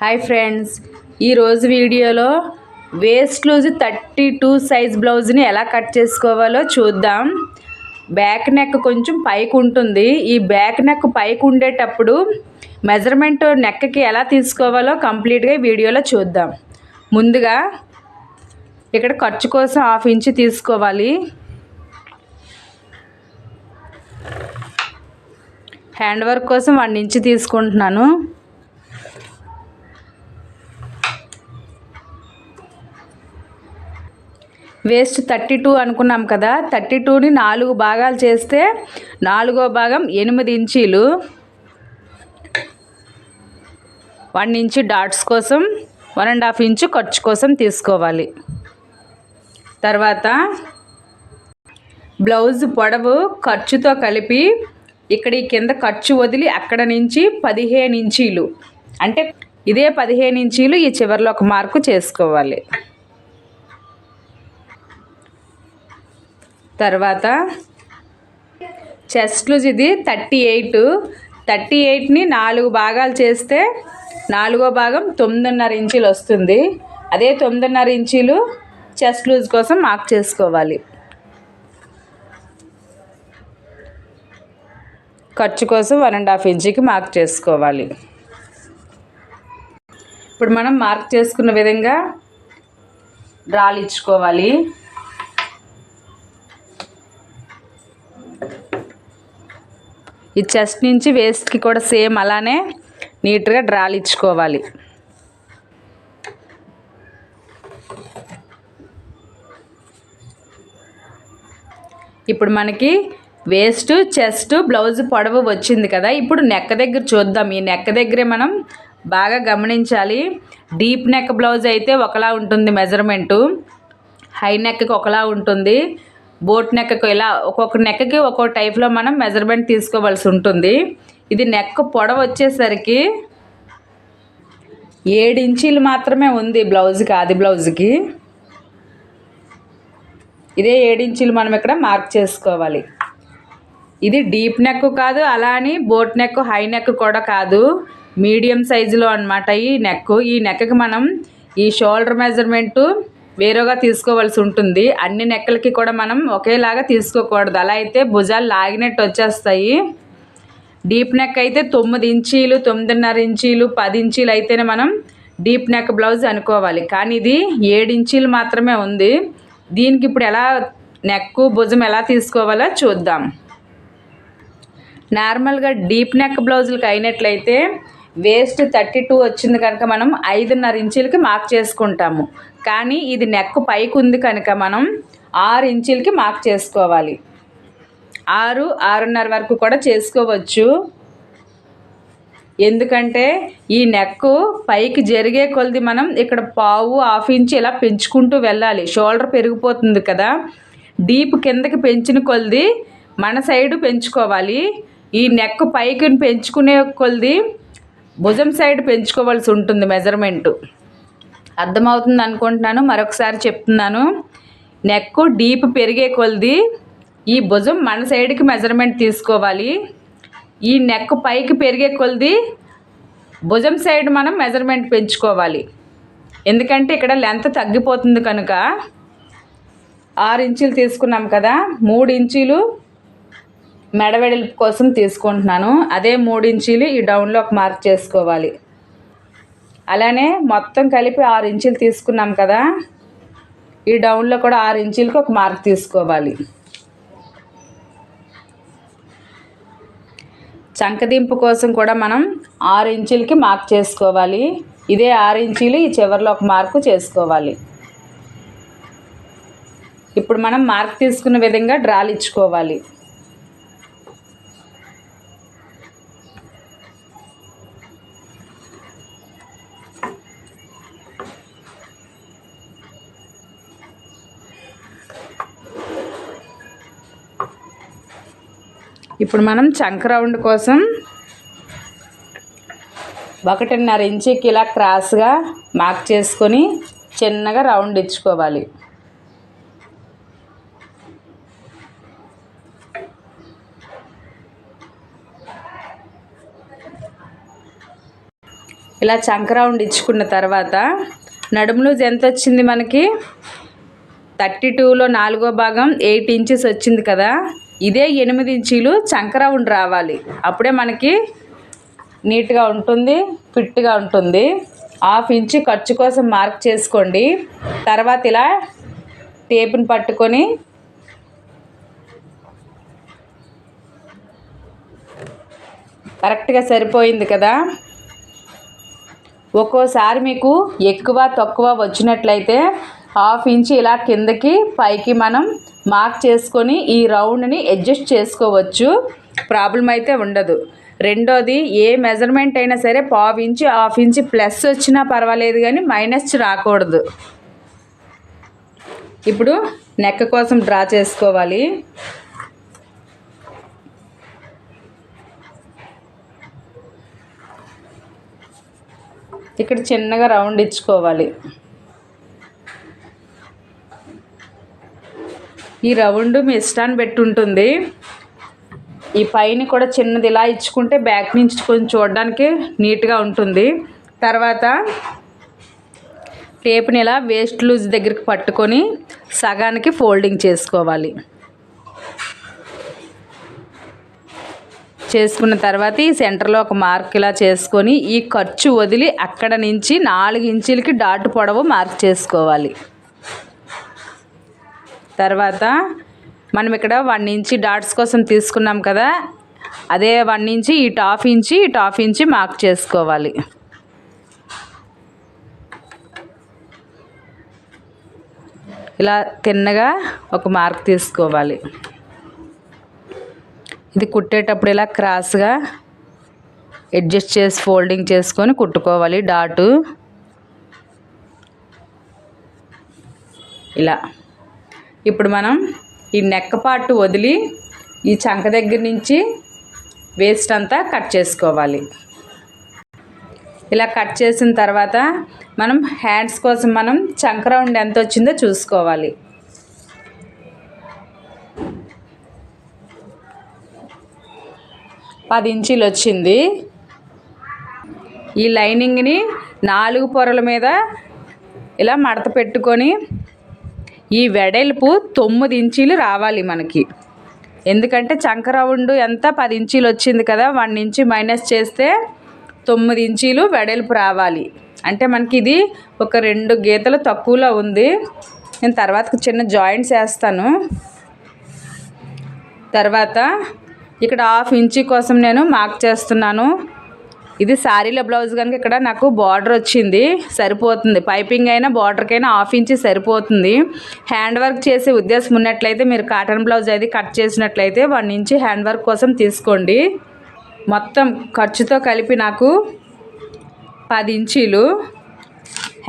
Hi friends ఈరోజు వీడియోలో waist loose thirty two size బ్లౌజ్ని ఎలా కట్ చేసుకోవాలో చూద్దాం. బ్యాక్ నెక్ కొంచెం పైకి ఉంటుంది. ఈ బ్యాక్ నెక్ పైకి ఉండేటప్పుడు మెజర్మెంట్ నెక్కి ఎలా తీసుకోవాలో కంప్లీట్గా వీడియోలో చూద్దాం. ముందుగా ఇక్కడ ఖర్చు కోసం హాఫ్ ఇంచ్ తీసుకోవాలి. హ్యాండ్ వర్క్ కోసం వన్ ఇంచ్ తీసుకుంటున్నాను. వేస్ట్ థర్టీ టూ అనుకున్నాం కదా థర్టీ టూని నాలుగు భాగాలు చేస్తే నాలుగో భాగం ఎనిమిది ఇంచీలు. వన్ ఇంచు డాట్స్ కోసం వన్ అండ్ హాఫ్ ఇంచు ఖర్చు కోసం తీసుకోవాలి. తర్వాత బ్లౌజ్ పొడవు ఖర్చుతో కలిపి ఇక్కడ ఈ కింద ఖర్చు వదిలి అక్కడ నుంచి పదిహేను ఇంచీలు. అంటే ఇదే పదిహేను ఇంచీలు ఈ చివరిలో ఒక మార్కు చేసుకోవాలి. తర్వాత చెస్ట్ లూజ్ ఇది థర్టీ ఎయిట్. థర్టీ ఎయిట్ని నాలుగు భాగాలు చేస్తే నాలుగో భాగం తొమ్మిదిన్నర ఇంచీలు వస్తుంది. అదే తొమ్మిదిన్నర ఇంచీలు చెస్ట్ లూజ్ కోసం మార్క్ చేసుకోవాలి. ఖర్చు కోసం వన్ అండ్ హాఫ్ ఇంచుకి మార్క్ చేసుకోవాలి. ఇప్పుడు మనం మార్క్ చేసుకున్న విధంగా డ్రాలు ఈ చెస్ట్ నుంచి వేస్ట్కి కూడా సేమ్ అలానే నీట్గా డ్రాలు ఇచ్చుకోవాలి. ఇప్పుడు మనకి వేస్ట్ చెస్ట్ బ్లౌజ్ పొడవు వచ్చింది కదా ఇప్పుడు నెక్క దగ్గర చూద్దాం. ఈ నెక్క దగ్గరే మనం బాగా గమనించాలి. డీప్ నెక్ బ్లౌజ్ అయితే ఒకలా ఉంటుంది మెజర్మెంటు హై నెక్కి ఒకలా ఉంటుంది. బోట్ నెక్కకు ఇలా ఒక్కొక్క నెక్కకి ఒక్కొక్క టైప్లో మనం మెజర్మెంట్ తీసుకోవాల్సి ఉంటుంది. ఇది నెక్ పొడవ వచ్చేసరికి ఏడు ఇంచీలు మాత్రమే ఉంది బ్లౌజ్కి ఆది బ్లౌజ్కి. ఇదే ఏడు ఇంచీలు మనం ఇక్కడ మార్క్ చేసుకోవాలి. ఇది డీప్ నెక్ కాదు అలా అని బోట్ నెక్ హై నెక్ కూడా కాదు. మీడియం సైజులో అనమాట ఈ నెక్ ఈ నెక్కి మనం ఈ షోల్డర్ మెజర్మెంటు వేరేగా తీసుకోవాల్సి ఉంటుంది. అన్ని నెక్కలకి కూడా మనం ఒకేలాగా తీసుకోకూడదు. అలా అయితే భుజాలు లాగినట్టు వచ్చేస్తాయి. డీప్ నెక్ అయితే తొమ్మిది ఇంచీలు తొమ్మిదిన్నర ఇంచీలు పది ఇంచీలు అయితేనే మనం డీప్ నెక్ బ్లౌజ్ అనుకోవాలి. కానీ ఇది ఏడు ఇంచీలు మాత్రమే ఉంది. దీనికి ఇప్పుడు ఎలా నెక్ భుజం ఎలా తీసుకోవాలో చూద్దాం. నార్మల్గా డీప్ నెక్ బ్లౌజులకి అయినట్లయితే వేస్ట్ థర్టీ టూ వచ్చింది కనుక మనం ఐదున్నర ఇంచీలకి మార్క్ చేసుకుంటాము. కానీ ఇది నెక్ పైకి ఉంది కనుక మనం ఆరు ఇంచులకి మార్క్ చేసుకోవాలి. ఆరు ఆరున్నర వరకు కూడా చేసుకోవచ్చు. ఎందుకంటే ఈ నెక్ పైకి జరిగే కొలది మనం ఇక్కడ పావు హాఫ్ ఇంచ్ ఇలా పెంచుకుంటూ వెళ్ళాలి. షోల్డర్ పెరిగిపోతుంది కదా. డీప్ కిందకి పెంచిన కొలది మన సైడు పెంచుకోవాలి. ఈ నెక్ పైకి పెంచుకునే కొలది భుజం సైడ్ పెంచుకోవాల్సి ఉంటుంది మెజర్మెంటు అర్థమవుతుంది అనుకుంటున్నాను మరొకసారి చెప్తున్నాను. నెక్ డీప్ పెరిగే కొలది ఈ భుజం మన సైడ్కి మెజర్మెంట్ తీసుకోవాలి. ఈ నెక్ పైకి పెరిగే కొలిది భుజం సైడ్ మనం మెజర్మెంట్ పెంచుకోవాలి. ఎందుకంటే ఇక్కడ లెంత్ తగ్గిపోతుంది కనుక ఆరు ఇంచులు తీసుకున్నాం కదా మూడు ఇంచీలు మెడవెడల్పు కోసం తీసుకుంటున్నాను. అదే మూడు ఇంచీలు ఈ డౌన్లో ఒక మార్క్ చేసుకోవాలి. అలానే మొత్తం కలిపి ఆరు ఇంచులు తీసుకున్నాం కదా ఈ డౌన్లో కూడా ఆరు ఇంచులకి ఒక మార్క్ తీసుకోవాలి. చంకదింపు కోసం కూడా మనం ఆరు ఇంచులకి మార్క్ చేసుకోవాలి. ఇదే ఆరు ఇంచులు ఈ చివరిలో ఒక మార్కు చేసుకోవాలి. ఇప్పుడు మనం మార్క్ తీసుకున్న విధంగా డ్రాలు ఇచ్చుకోవాలి. ఇప్పుడు మనం చంక రౌండ్ కోసం ఒకటిన్నర ఇంచుకి ఇలా క్రాస్గా మార్క్ చేసుకొని చిన్నగా రౌండ్ ఇచ్చుకోవాలి. ఇలా చంక రౌండ్ ఇచ్చుకున్న తర్వాత నడుము లూజ్ ఎంత వచ్చింది మనకి? థర్టీ టూలో నాలుగో భాగం ఎయిట్ ఇంచెస్ వచ్చింది కదా? ఇదే ఎనిమిది ఇంచీలు చంక రావాలి. అప్పుడే మనకి నీట్గా ఉంటుంది ఫిట్గా ఉంటుంది. హాఫ్ ఇంచు ఖర్చు కోసం మార్క్ చేసుకోండి. తర్వాత ఇలా టేపుని పట్టుకొని కరెక్ట్గా సరిపోయింది కదా? ఒక్కోసారి మీకు ఎక్కువ తక్కువ వచ్చినట్లయితే హాఫ్ ఇంచ్ ఇలా కిందకి పైకి మనం మార్క్ చేసుకొని ఈ రౌండ్ని అడ్జస్ట్ చేసుకోవచ్చు. ప్రాబ్లం అయితే ఉండదు. రెండోది ఏ మెజర్మెంట్ అయినా సరే పావు ఇంచు హాఫ్ ఇంచ్ ప్లస్ వచ్చినా పర్వాలేదు కానీ మైనస్ రాకూడదు. ఇప్పుడు నెక్క కోసం డ్రా చేసుకోవాలి. ఇక్కడ చిన్నగా రౌండ్ ఇచ్చుకోవాలి. ఈ రౌండ్ మీ ఇష్టాన్ని పెట్టి ఉంటుంది. ఈ పైన కూడా చిన్నది ఇలా ఇచ్చుకుంటే బ్యాక్ నుంచి కొంచెం చూడడానికి నీట్గా ఉంటుంది. తర్వాత టేప్ని ఇలా వేస్ట్ లూజ్ దగ్గరికి పట్టుకొని సగానికి ఫోల్డింగ్ చేసుకోవాలి. చేసుకున్న తర్వాత ఈ సెంటర్లో ఒక మార్క్ ఇలా చేసుకొని ఈ ఖర్చు వదిలి అక్కడ నుంచి నాలుగు ఇంచులకి డాట్ పొడవు మార్క్ చేసుకోవాలి. తర్వాత మనం ఇక్కడ వన్ ఇంచి డాట్స్ కోసం తీసుకున్నాం కదా అదే వన్ ఇంచి ఈ టాఫ్ ఇంచి ఈ టాఫ్ ఇంచి మార్క్ చేసుకోవాలి. ఇలా తిన్నగా ఒక మార్క్ తీసుకోవాలి. ఇది కుట్టేటప్పుడు ఇలా క్రాస్గా అడ్జస్ట్ చేసి ఫోల్డింగ్ చేసుకొని కుట్టుకోవాలి డాటు. ఇలా. ఇప్పుడు మనం ఈ నెక్క పార్ట్ వదిలి ఈ చంక దగ్గర నుంచి వేస్ట్ అంతా కట్ చేసుకోవాలి. ఇలా కట్ చేసిన తర్వాత మనం హ్యాండ్స్ కోసం మనం చంక రౌండ్ ఎంత వచ్చిందో చూసుకోవాలి. పది ఇంచీలు వచ్చింది. ఈ లైనింగ్ని నాలుగు పొరల మీద ఇలా మడత పెట్టుకొని ఈ వెడల్పు తొమ్మిది ఇంచీలు రావాలి మనకి. ఎందుకంటే చంక రౌండ్ ఎంత? పది ఇంచీలు వచ్చింది కదా వన్ ఇంచి మైనస్ చేస్తే తొమ్మిది ఇంచీలు వెడల్పు రావాలి. అంటే మనకి ఇది ఒక రెండు గీతలు తక్కువలో ఉంది. నేను తర్వాత చిన్న జాయింట్స్ వేస్తాను. తర్వాత ఇక్కడ హాఫ్ ఇంచీ కోసం నేను మార్క్ చేస్తున్నాను. ఇది శారీల బ్లౌజ్ కనుక ఇక్కడ నాకు బార్డర్ వచ్చింది సరిపోతుంది. పైపింగ్ అయినా బార్డర్కైనా హాఫ్ ఇంచ్ సరిపోతుంది. హ్యాండ్ వర్క్ చేసే ఉద్దేశం ఉన్నట్లయితే మీరు కాటన్ బ్లౌజ్ అది కట్ చేసినట్లయితే వన్ ఇంచ్ హ్యాండ్ వర్క్ కోసం తీసుకోండి. మొత్తం ఖర్చుతో కలిపి నాకు పది ఇంచీలు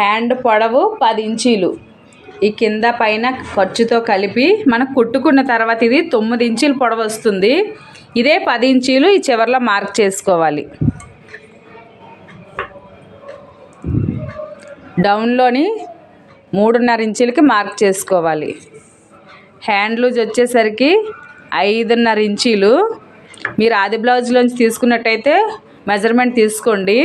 హ్యాండ్ పొడవు పది ఇంచీలు. ఈ కింద పైన ఖర్చుతో కలిపి మనం కుట్టుకున్న తర్వాత ఇది తొమ్మిది ఇంచీలు పొడవు వస్తుంది. ఇదే పది ఇంచీలు ఈ చివరిలో మార్క్ చేసుకోవాలి. డౌన్లోని మూడున్నర ఇంచులకి మార్క్ చేసుకోవాలి. హ్యాండ్ లూజ్ వచ్చేసరికి ఐదున్నర ఇంచీలు. మీరు ఆది బ్లౌజ్లోంచి తీసుకున్నట్టయితే మెజర్మెంట్ తీసుకోండి.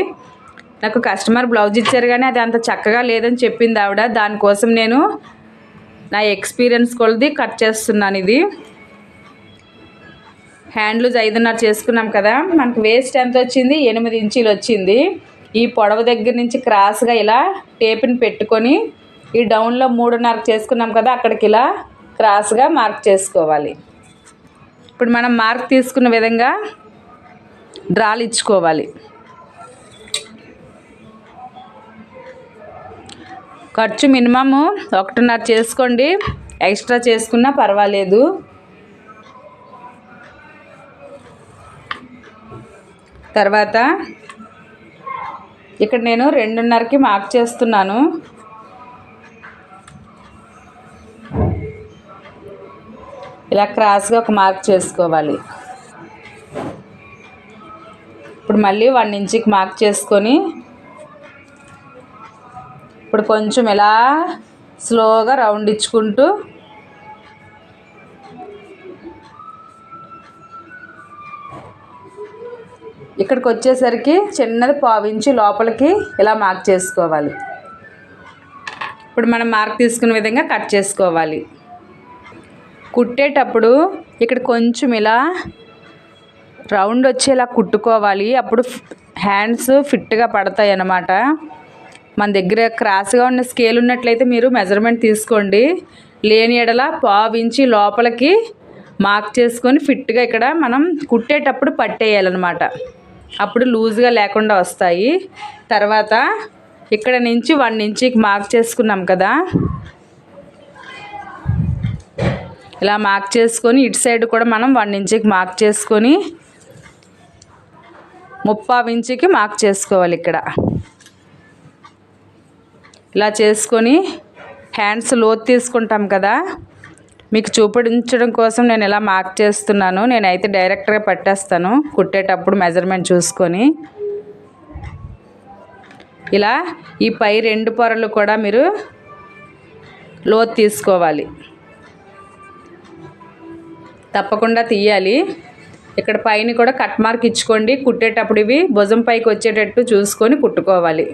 నాకు కస్టమర్ బ్లౌజ్ ఇచ్చారు కానీ అది అంత చక్కగా లేదని చెప్పింది ఆవిడ. దానికోసం నేను నా ఎక్స్పీరియన్స్ కొలది కట్ చేస్తున్నాను ఇది. హ్యాండ్ లూజ్ ఐదున్నర చేసుకున్నాం కదా. మనకు వేస్ట్ ఎంత వచ్చింది? ఎనిమిది ఇంచీలు వచ్చింది. ఈ పొడవ దగ్గర నుంచి క్రాస్గా ఇలా టేప్ని పెట్టుకొని ఈ డౌన్లో మూడున్నర చేసుకున్నాం కదా అక్కడికి ఇలా క్రాస్గా మార్క్ చేసుకోవాలి. ఇప్పుడు మనం మార్క్ తీసుకున్న విధంగా డ్రాలు ఇచ్చుకోవాలి. ఖర్చు మినిమము ఒకటిన్నర చేసుకోండి ఎక్స్ట్రా చేసుకున్నా పర్వాలేదు. తర్వాత ఇక్కడ నేను రెండున్నరకి మార్క్ చేస్తున్నాను. ఇలా క్రాస్గా ఒక మార్క్ చేసుకోవాలి. ఇప్పుడు మళ్ళీ వన్ ఇంచుకి మార్క్ చేసుకొని ఇప్పుడు కొంచెం ఇలా స్లోగా రౌండ్ ఇచ్చుకుంటూ ఇక్కడికి వచ్చేసరికి చిన్నది పావించి లోపలికి ఇలా మార్క్ చేసుకోవాలి. ఇప్పుడు మనం మార్క్ తీసుకున్న విధంగా కట్ చేసుకోవాలి. కుట్టేటప్పుడు ఇక్కడ కొంచెం ఇలా రౌండ్ వచ్చేలా కుట్టుకోవాలి. అప్పుడు హ్యాండ్స్ ఫిట్గా పడతాయి అన్నమాట. మన దగ్గర క్రాస్గా ఉన్న స్కేల్ ఉన్నట్లయితే మీరు మెజర్మెంట్ తీసుకోండి. లేని ఎడల పావించి లోపలికి మార్క్ చేసుకొని ఫిట్గా ఇక్కడ మనం కుట్టేటప్పుడు పట్టేయాలన్నమాట. అప్పుడు లూజ్గా లేకుండా వస్తాయి. తర్వాత ఇక్కడ నుంచి వన్ ఇంచికి మార్క్ చేసుకున్నాం కదా. ఇలా మార్క్ చేసుకొని ఇటు సైడ్ కూడా మనం వన్ ఇంచికి మార్క్ చేసుకొని ముప్పావు ఇంచుకి మార్క్ చేసుకోవాలి ఇక్కడ. ఇలా చేసుకొని హ్యాండ్స్ లోతు తీసుకుంటాం కదా. మీకు చూపించడం కోసం నేను ఇలా మార్క్ చేస్తున్నాను. నేనైతే డైరెక్ట్గా పట్టేస్తాను. కుట్టేటప్పుడు మెజర్మెంట్ చూసుకొని. ఇలా ఈ పై రెండు పొరలు కూడా మీరు లోతు తీసుకోవాలి. తప్పకుండా తీయాలి. ఇక్కడ పైన కూడా కట్ మార్క్ ఇచ్చుకోండి. కుట్టేటప్పుడు ఇవి భుజం పైకి వచ్చేటట్టు చూసుకొని కుట్టుకోవాలి.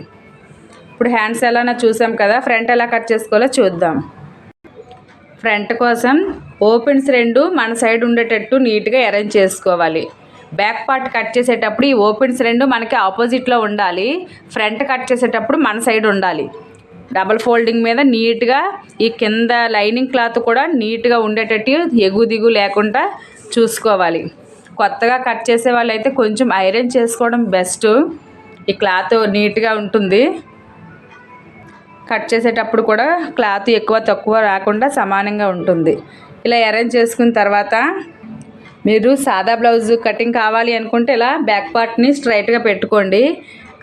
ఇప్పుడు హ్యాండ్స్ ఎలా చూసాం కదా ఫ్రంట్ ఎలా కట్ చేసుకోవాలో చూద్దాం. ఫ్రంట్ కోసం ఓపెన్స్ రెండు మన సైడ్ ఉండేటట్టు నీట్గా అరేంజ్ చేసుకోవాలి. బ్యాక్ పార్ట్ కట్ చేసేటప్పుడు ఈ ఓపెన్స్ రెండు మనకి ఆపోజిట్లో ఉండాలి. ఫ్రంట్ కట్ చేసేటప్పుడు మన సైడ్ ఉండాలి. డబల్ ఫోల్డింగ్ మీద నీట్గా ఈ కింద లైనింగ్ క్లాత్ కూడా నీట్గా ఉండేటట్టు ఎగు దిగు లేకుండా చూసుకోవాలి. కొత్తగా కట్ చేసే వాళ్ళైతే కొంచెం ఐరన్ చేసుకోవడం బెస్ట్. ఈ క్లాత్ నీట్గా ఉంటుంది. కట్ చేసేటప్పుడు కూడా క్లాత్ ఎక్కువ తక్కువ రాకుండా సమానంగా ఉంటుంది. ఇలా అరేంజ్ చేసుకున్న తర్వాత మీరు సాదా బ్లౌజ్ కటింగ్ కావాలి అనుకుంటే ఇలా బ్యాక్ పార్ట్ని స్ట్రైట్గా పెట్టుకోండి.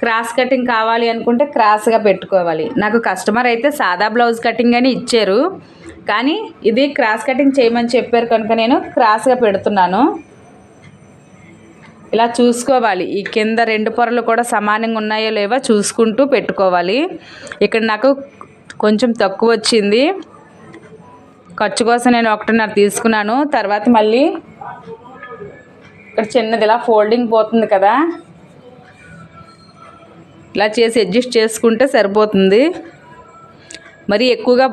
క్రాస్ కటింగ్ కావాలి అనుకుంటే క్రాస్గా పెట్టుకోవాలి. నాకు కస్టమర్ అయితే సాదా బ్లౌజ్ కటింగ్ అని ఇచ్చారు. కానీ ఇది క్రాస్ కటింగ్ చేయమని చెప్పారు కనుక నేను క్రాస్గా పెడుతున్నాను. ఇలా చూసుకోవాలి. ఈ కింద రెండు పొరలు కూడా సమానంగా ఉన్నాయో లేవో చూసుకుంటూ పెట్టుకోవాలి. ఇక్కడ నాకు కొంచెం తక్కువ వచ్చింది. ఖర్చు కోసం నేను ఒకటిన్నర తీసుకున్నాను. తర్వాత మళ్ళీ ఇక్కడ చిన్నది ఇలా ఫోల్డింగ్ పోతుంది కదా. ఇలా చేసి అడ్జస్ట్ చేసుకుంటే సరిపోతుంది. మరి ఎక్కువగా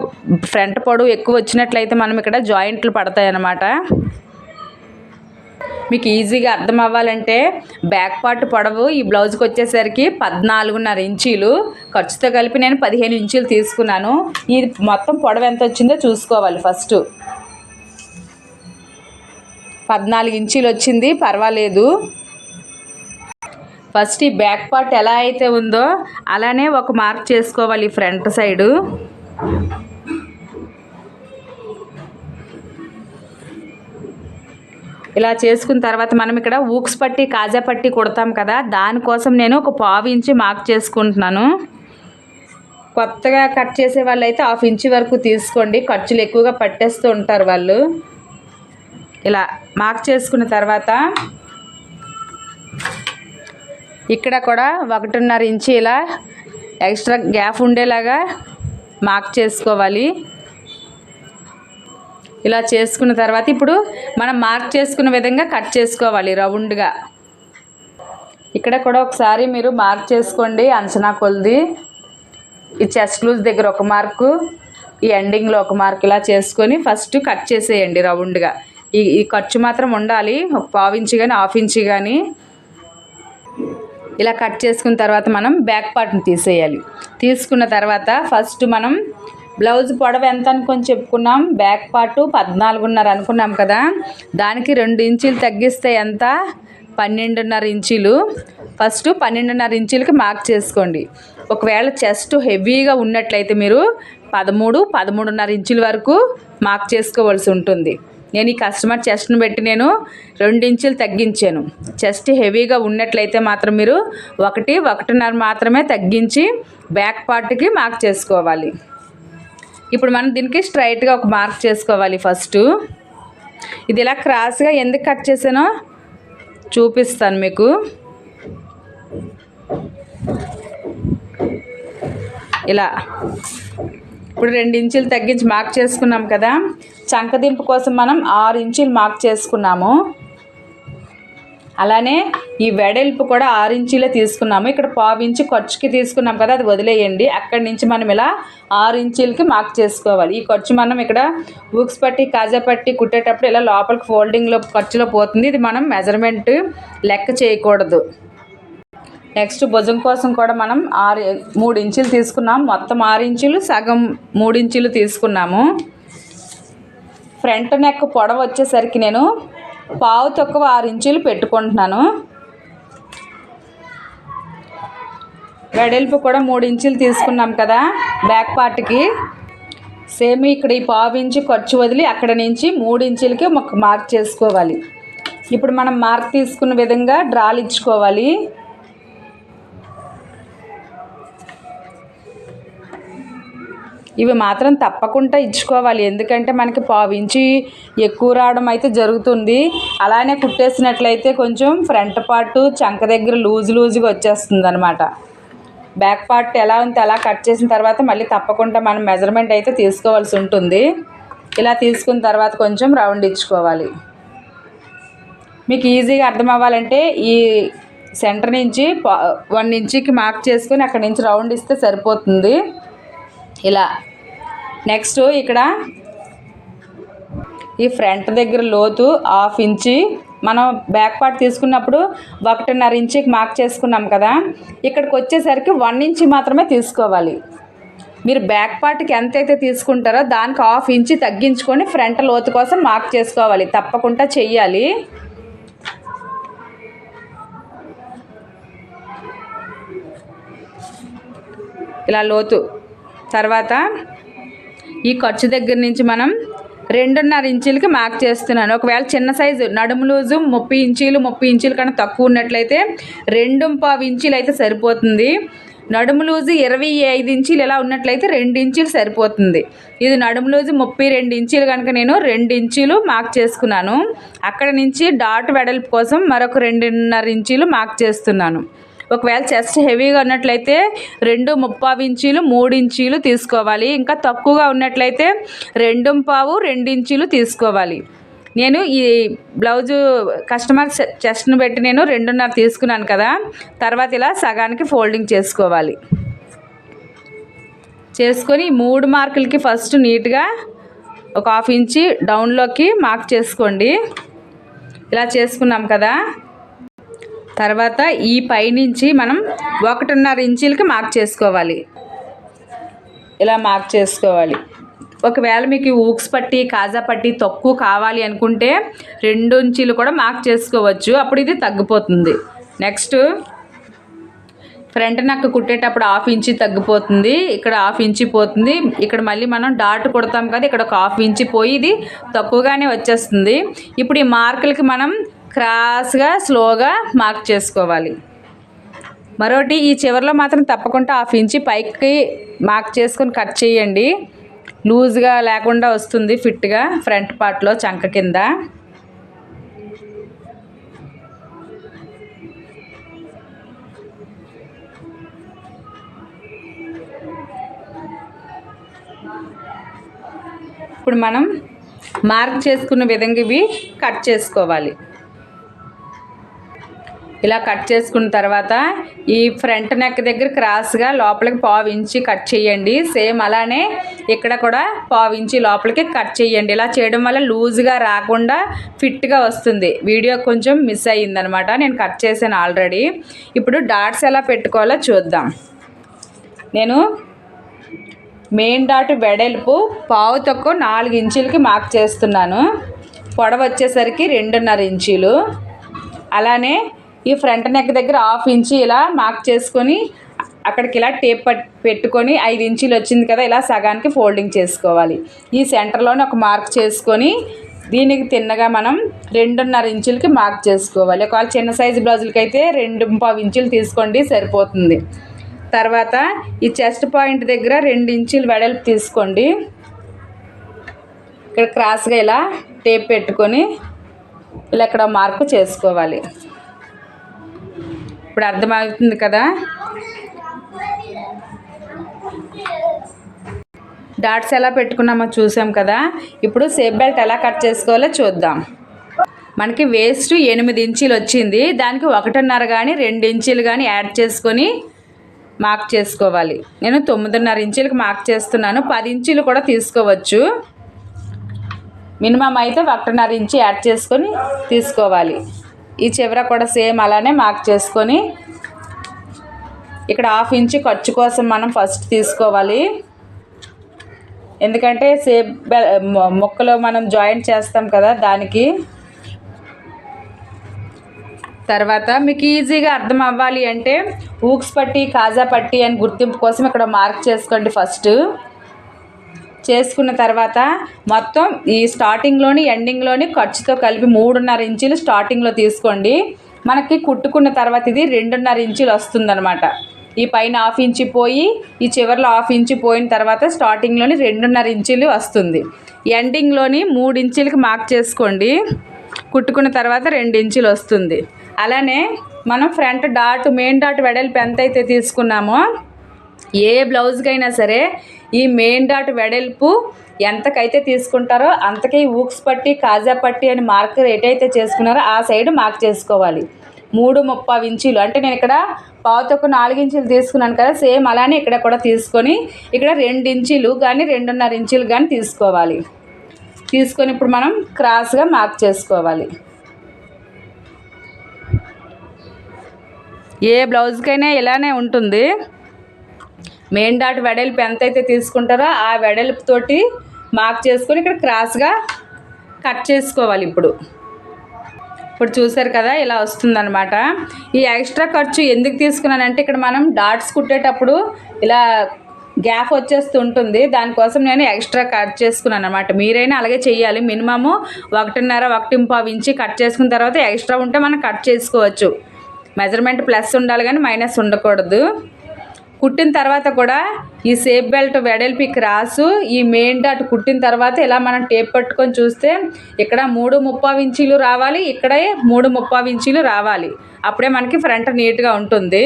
ఫ్రంట్ పొడవు ఎక్కువ వచ్చినట్లయితే మనం ఇక్కడ జాయింట్లు పడతాయి అన్నమాట మీకు ఈజీగా అర్థం అవ్వాలంటే బ్యాక్ పార్ట్ పొడవు ఈ బ్లౌజ్కి వచ్చేసరికి పద్నాలుగున్నర ఇంచీలు. ఖర్చుతో కలిపి నేను పదిహేను ఇంచీలు తీసుకున్నాను. ఇది మొత్తం పొడవు ఎంత వచ్చిందో చూసుకోవాలి ఫస్ట్. పద్నాలుగు ఇంచీలు వచ్చింది పర్వాలేదు. ఫస్ట్ ఈ బ్యాక్ పార్ట్ ఎలా అయితే ఉందో అలానే ఒక మార్క్ చేసుకోవాలి ఫ్రంట్ సైడు. ఇలా చేసుకున్న తర్వాత మనం ఇక్కడ ఊక్స్ పట్టి కాజా పట్టి కుడతాం కదా దానికోసం నేను ఒక పావు ఇంచి మార్క్ చేసుకుంటున్నాను. కొత్తగా కట్ చేసే వాళ్ళు అయితే హాఫ్ ఇంచ్ వరకు తీసుకోండి. ఖర్చులు ఎక్కువగా పట్టేస్తూ ఉంటారు వాళ్ళు. ఇలా మార్క్ చేసుకున్న తర్వాత ఇక్కడ కూడా ఒకటిన్నర ఇంచి ఇలా ఎక్స్ట్రా గ్యాప్ ఉండేలాగా మార్క్ చేసుకోవాలి. ఇలా చేసుకున్న తర్వాత ఇప్పుడు మనం మార్క్ చేసుకున్న విధంగా కట్ చేసుకోవాలి రౌండ్గా. ఇక్కడ కూడా ఒకసారి మీరు మార్క్ చేసుకోండి అంచనా కొలిది. ఈ చెస్ట్ లూజ్ దగ్గర ఒక మార్కు ఈ ఎండింగ్లో ఒక మార్క్ ఇలా చేసుకొని ఫస్ట్ కట్ చేసేయండి రౌండ్గా. ఈ ఈ ఖర్చు మాత్రం ఉండాలి ఒక పావు కానీ హాఫ్ ఇంచి కానీ ఇలా కట్ చేసుకున్న తర్వాత మనం బ్యాక్ పార్ట్ని తీసేయాలి. తీసుకున్న తర్వాత ఫస్ట్ మనం బ్లౌజ్ పొడవ ఎంత అనుకొని చెప్పుకున్నాం? బ్యాక్ పార్ట్ పద్నాలుగున్నర అనుకున్నాం కదా. దానికి రెండు ఇంచీలు తగ్గిస్తే ఎంత? పన్నెండున్నర ఇంచీలు. ఫస్ట్ పన్నెండున్నర ఇంచీలకి మార్క్ చేసుకోండి. ఒకవేళ చెస్ట్ హెవీగా ఉన్నట్లయితే మీరు పదమూడు పదమూడున్నర ఇంచుల వరకు మార్క్ చేసుకోవాల్సి ఉంటుంది. నేను ఈ కస్టమర్ చెస్ట్ని పెట్టి నేను రెండు ఇంచులు తగ్గించాను. చెస్ట్ హెవీగా ఉన్నట్లయితే మాత్రం మీరు ఒకటి ఒకటిన్నర మాత్రమే తగ్గించి బ్యాక్ పార్ట్కి మార్క్ చేసుకోవాలి. ఇప్పుడు మనం దీనికి స్ట్రైట్గా ఒక మార్క్ చేసుకోవాలి ఫస్ట్ ఇది ఇలా క్రాస్గా ఎందుకు కట్ చేసానో చూపిస్తాను మీకు. ఇలా. ఇప్పుడు రెండు ఇంచులు తగ్గించి మార్క్ చేసుకున్నాం కదా. చంకదింపు కోసం మనం ఆరు ఇంచులు మార్క్ చేసుకున్నాము. అలానే ఈ వెడల్పు కూడా ఆరు ఇంచీలే తీసుకున్నాము. ఇక్కడ పావు ఇంచు ఖర్చుకి తీసుకున్నాం కదా అది వదిలేయండి. అక్కడి నుంచి మనం ఇలా ఆరు ఇంచీలకి మార్క్ చేసుకోవాలి. ఈ ఖర్చు మనం ఇక్కడ ఊక్స్ పట్టి కాజా పట్టి కుట్టేటప్పుడు ఇలా లోపలికి ఫోల్డింగ్లో ఖర్చులో పోతుంది. ఇది మనం మెజర్మెంట్ లెక్క చేయకూడదు. నెక్స్ట్ భుజం కోసం కూడా మనం ఆరు మూడు ఇంచులు తీసుకున్నాం. మొత్తం ఆరు ఇంచులు సగం మూడు ఇంచులు తీసుకున్నాము. ఫ్రంట్ నెక్ పొడవ వచ్చేసరికి నేను పావు తక్కువ ఆరు ఇంచులు పెట్టుకుంటున్నాను. వెడల్పు కూడా మూడు ఇంచులు తీసుకున్నాం కదా బ్యాక్ పార్ట్కి సేమ్ ఇక్కడ ఈ పావు ఇంచు ఖర్చు వదిలి అక్కడ నుంచి మూడు ఇంచులకి ఒక మార్క్ చేసుకోవాలి. ఇప్పుడు మనం మార్క్ తీసుకున్న విధంగా డ్రాలు ఇచ్చుకోవాలి. ఇవి మాత్రం తప్పకుండా ఇచ్చుకోవాలి. ఎందుకంటే మనకి పావించి ఎక్కువ రావడం అయితే జరుగుతుంది. అలానే కుట్టేసినట్లయితే కొంచెం ఫ్రంట్ పార్ట్ చంక దగ్గర లూజ్ లూజ్గా వచ్చేస్తుంది అనమాట బ్యాక్ పార్ట్ ఎలా ఉంటే అలా కట్ చేసిన తర్వాత మళ్ళీ తప్పకుండా మనం మెజర్మెంట్ అయితే తీసుకోవాల్సి ఉంటుంది. ఇలా తీసుకున్న తర్వాత కొంచెం రౌండ్ ఇచ్చుకోవాలి. మీకు ఈజీగా అర్థం అవ్వాలంటే ఈ సెంటర్ నుంచి వన్ ఇంచుకి మార్క్ చేసుకొని అక్కడి నుంచి రౌండ్ ఇస్తే సరిపోతుంది. ఇలా. నెక్స్ట్ ఇక్కడ ఈ ఫ్రంట్ దగ్గర లోతు హాఫ్ ఇంచి మనం బ్యాక్ పార్ట్ తీసుకున్నప్పుడు ఒకటిన్నర ఇంచుకి మార్క్ చేసుకున్నాం కదా. ఇక్కడికి వచ్చేసరికి వన్ ఇంచి మాత్రమే తీసుకోవాలి. మీరు బ్యాక్ పార్ట్కి ఎంతైతే తీసుకుంటారో దానికి హాఫ్ ఇంచి తగ్గించుకొని ఫ్రంట్ లోతు కోసం మార్క్ చేసుకోవాలి. తప్పకుండా చెయ్యాలి. ఇలా లోతు. తర్వాత ఈ ఖర్చు దగ్గర నుంచి మనం రెండున్నర ఇంచీలకి మార్క్ చేస్తున్నాను. ఒకవేళ చిన్న సైజు నడుము లూజు ముప్పై ఇంచీలు ముప్పై ఇంచీల కన్నా తక్కువ ఉన్నట్లయితే రెండు పావు ఇంచీలు అయితే సరిపోతుంది. నడుము లూజు ఇరవై ఐదు ఇంచీలు ఇలా ఉన్నట్లయితే రెండు ఇంచీలు సరిపోతుంది. ఇది నడుము లూజు ముప్పై రెండు ఇంచీలు కనుక నేను రెండు ఇంచీలు మార్క్ చేసుకున్నాను. అక్కడ నుంచి డాట్ వెడల్పు కోసం మరొక రెండున్నర ఇంచీలు మార్క్ చేస్తున్నాను. ఒకవేళ చెస్ట్ హెవీగా ఉన్నట్లయితే రెండు ముప్పావు ఇంచీలు మూడు ఇంచీలు తీసుకోవాలి. ఇంకా తక్కువగా ఉన్నట్లయితే రెండు పావు రెండు ఇంచీలు తీసుకోవాలి. నేను ఈ బ్లౌజు కస్టమర్ చెస్ట్ను పెట్టి నేను రెండున్నర తీసుకున్నాను కదా. తర్వాత ఇలా సగానికి ఫోల్డింగ్ చేసుకోవాలి. చేసుకొని మూడు మార్కులకి ఫస్ట్ నీట్గా ఒక హాఫ్ ఇంచి డౌన్లోకి మార్క్ చేసుకోండి. ఇలా చేసుకున్నాం కదా. తర్వాత ఈ పైనుంచి మనం ఒకటిన్నర ఇంచీలకి మార్క్ చేసుకోవాలి. ఇలా మార్క్ చేసుకోవాలి. ఒకవేళ మీకు ఊక్స్ పట్టి కాజా పట్టి తక్కువ కావాలి అనుకుంటే రెండు ఇంచీలు కూడా మార్క్ చేసుకోవచ్చు. అప్పుడు ఇది తగ్గిపోతుంది. నెక్స్ట్ ఫ్రంట్ నక్క కుట్టేటప్పుడు హాఫ్ ఇంచి తగ్గిపోతుంది. ఇక్కడ హాఫ్ ఇంచి పోతుంది. ఇక్కడ మళ్ళీ మనం డాట్ కుడతాం కదా ఇక్కడ ఒక హాఫ్ ఇంచి పోయి ఇది తక్కువగానే వచ్చేస్తుంది. ఇప్పుడు ఈ మార్కులకి మనం క్రాస్గా స్లోగా మార్క్ చేసుకోవాలి. మరోటి ఈ చివరిలో మాత్రం తప్పకుండా హాఫ్ ఇంచి పైకి మార్క్ చేసుకొని కట్ చేయండి. లూజ్గా లేకుండా వస్తుంది ఫిట్గా ఫ్రంట్ పార్ట్లో చంక కింద. ఇప్పుడు మనం మార్క్ చేసుకున్న విధంగా ఇవి కట్ చేసుకోవాలి. ఇలా కట్ చేసుకున్న తర్వాత ఈ ఫ్రంట్ నెక్ దగ్గర క్రాస్గా లోపలికి పావు ఇంచి కట్ చేయండి. సేమ్ అలానే ఇక్కడ కూడా పావు ఇంచి లోపలికి కట్ చేయండి. ఇలా చేయడం వల్ల లూజ్గా రాకుండా ఫిట్గా వస్తుంది. వీడియో కొంచెం మిస్ అయ్యిందనమాట. నేను కట్ చేశాను ఆల్రెడీ. ఇప్పుడు డాట్స్ ఎలా పెట్టుకోవాలో చూద్దాం. నేను మెయిన్ డాట్ వెడల్పు పావు తక్కువ నాలుగు ఇంచులకి మార్క్ చేస్తున్నాను. పొడవ వచ్చేసరికి రెండున్నర ఇంచీలు. అలానే ఈ ఫ్రంట్ నెక్ దగ్గర హాఫ్ ఇంచి ఇలా మార్క్ చేసుకొని అక్కడికి ఇలా టేప్ పెట్టుకొని ఐదు ఇంచీలు వచ్చింది కదా ఇలా సగానికి ఫోల్డింగ్ చేసుకోవాలి. ఈ సెంటర్లోనే ఒక మార్క్ చేసుకొని దీనికి తిన్నగా మనం రెండున్నర ఇంచులకి మార్క్ చేసుకోవాలి. ఒకవేళ చిన్న సైజు బ్లౌజులకి అయితే రెండు పావు ఇంచులు తీసుకోండి సరిపోతుంది. తర్వాత ఈ చెస్ట్ పాయింట్ దగ్గర రెండు ఇంచులు వెడల్పు తీసుకోండి. ఇక్కడ క్రాస్గా ఇలా టేప్ పెట్టుకొని ఇలా ఇక్కడ మార్కు చేసుకోవాలి. ఇప్పుడు అర్థమవుతుంది కదా? డాట్స్ ఎలా పెట్టుకున్నామో చూసాం కదా? ఇప్పుడు సేఫ్ బెల్ట్ ఎలా కట్ చేసుకోవాలో చూద్దాం. మనకి వేస్ట్ ఎనిమిది ఇంచీలు వచ్చింది. దానికి ఒకటిన్నర కానీ రెండు ఇంచీలు కానీ యాడ్ చేసుకొని మార్క్ చేసుకోవాలి. నేను తొమ్మిదిన్నర ఇంచీలకు మార్క్ చేస్తున్నాను. పది ఇంచీలు కూడా తీసుకోవచ్చు. మినిమం అయితే ఒకటిన్నర ఇంచి యాడ్ చేసుకొని తీసుకోవాలి. ఈ చివర కూడా సేమ్ అలానే మార్క్ చేసుకొని ఇక్కడ హాఫ్ ఇంచు ఖర్చు కోసం మనం ఫస్ట్ తీసుకోవాలి. ఎందుకంటే సేప్ బె- మొక్కలో మనం జాయింట్ చేస్తాం కదా దానికి. తర్వాత మీకు ఈజీగా అర్థం అవ్వాలి అంటే ఊక్స్ పట్టి కాజా పట్టి అని గుర్తింపు కోసం ఇక్కడ మార్క్ చేసుకోండి ఫస్ట్ చేసుకున్న తర్వాత మొత్తం ఈ స్టార్టింగ్లోని ఎండింగ్లోని ఖర్చుతో కలిపి మూడున్నర ఇంచులు స్టార్టింగ్లో తీసుకోండి. మనకి కుట్టుకున్న తర్వాత ఇది రెండున్నర ఇంచులు వస్తుందన్నమాట. ఈ పైన హాఫ్ ఇంచు పోయి ఈ చివరిలో హాఫ్ ఇంచు పోయిన తర్వాత స్టార్టింగ్లోని రెండున్నర ఇంచులు వస్తుంది. ఎండింగ్లోని మూడు ఇంచులకి మార్క్ చేసుకోండి. కుట్టుకున్న తర్వాత రెండు ఇంచులు వస్తుంది. అలానే మనం ఫ్రంట్ డాట్ మెయిన్ డాట్ వెడల్పు ఎంత అయితే తీసుకున్నామో ఏ బ్లౌజ్కైనా సరే ఈ మెయిన్ డాట్ వెడల్పు ఎంతకైతే తీసుకుంటారో అంతకే ఊక్స్ పట్టి కాజా పట్టి అని మార్కర్ ఎటైతే చేసుకున్నారో ఆ సైడ్ మార్క్ చేసుకోవాలి. మూడు ముప్పై ఇంచీలు. అంటే నేను ఇక్కడ పావుతొక్క నాలుగు ఇంచులు తీసుకున్నాను కదా సేమ్ అలానే ఇక్కడ కూడా తీసుకొని ఇక్కడ రెండు ఇంచీలు కానీ రెండున్నర ఇంచీలు కానీ తీసుకోవాలి. తీసుకొని ఇప్పుడు మనం క్రాస్గా మార్క్ చేసుకోవాలి. ఏ బ్లౌజ్కైనా ఇలానే ఉంటుంది. మెయిన్ డాట్ వెడల్పు ఎంతైతే తీసుకుంటారో ఆ వెడల్పుతోటి మార్క్ చేసుకొని ఇక్కడ క్రాస్గా కట్ చేసుకోవాలి ఇప్పుడు. ఇప్పుడు చూసారు కదా ఇలా వస్తుందన్నమాట. ఈ ఎక్స్ట్రా ఖర్చు ఎందుకు తీసుకున్నానంటే ఇక్కడ మనం డాట్స్ కుట్టేటప్పుడు ఇలా గ్యాప్ వచ్చేస్తూ ఉంటుంది. దానికోసం నేను ఎక్స్ట్రా కట్ చేసుకున్నాను అనమాట మీరైనా అలాగే చేయాలి మినిమము ఒకటిన్నర ఒకటి పావు ఇంచి కట్ చేసుకున్న తర్వాత ఎక్స్ట్రా ఉంటే మనం కట్ చేసుకోవచ్చు. మెజర్మెంట్ ప్లస్ ఉండాలి కానీ మైనస్ ఉండకూడదు. కుట్టిన తర్వాత కూడా ఈ సేఫ్ బెల్ట్ వెడల్పి క్రాసు ఈ మెయిన్ డాట్ కుట్టిన తర్వాత ఇలా మనం టేప్ పట్టుకొని చూస్తే ఇక్కడ మూడు ముప్పావు ఇంచీలు రావాలి ఇక్కడే మూడు ముప్పావు ఇంచీలు రావాలి. అప్పుడే మనకి ఫ్రంట్ నీట్గా ఉంటుంది.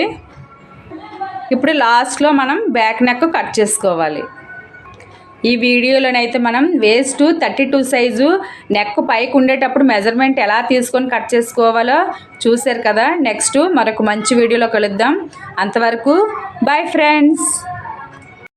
ఇప్పుడు లాస్ట్లో మనం బ్యాక్ నెక్ కట్ చేసుకోవాలి. ఈ వీడియోలోనైతే మనం waist thirty two size neck పైకి ఉండేటప్పుడు మెజర్మెంట్ ఎలా తీసుకొని కట్ చేసుకోవాలో చూశారు కదా. నెక్స్ట్ మరొక మంచి వీడియోలో కలుద్దాం. అంతవరకు బాయ్ ఫ్రెండ్స్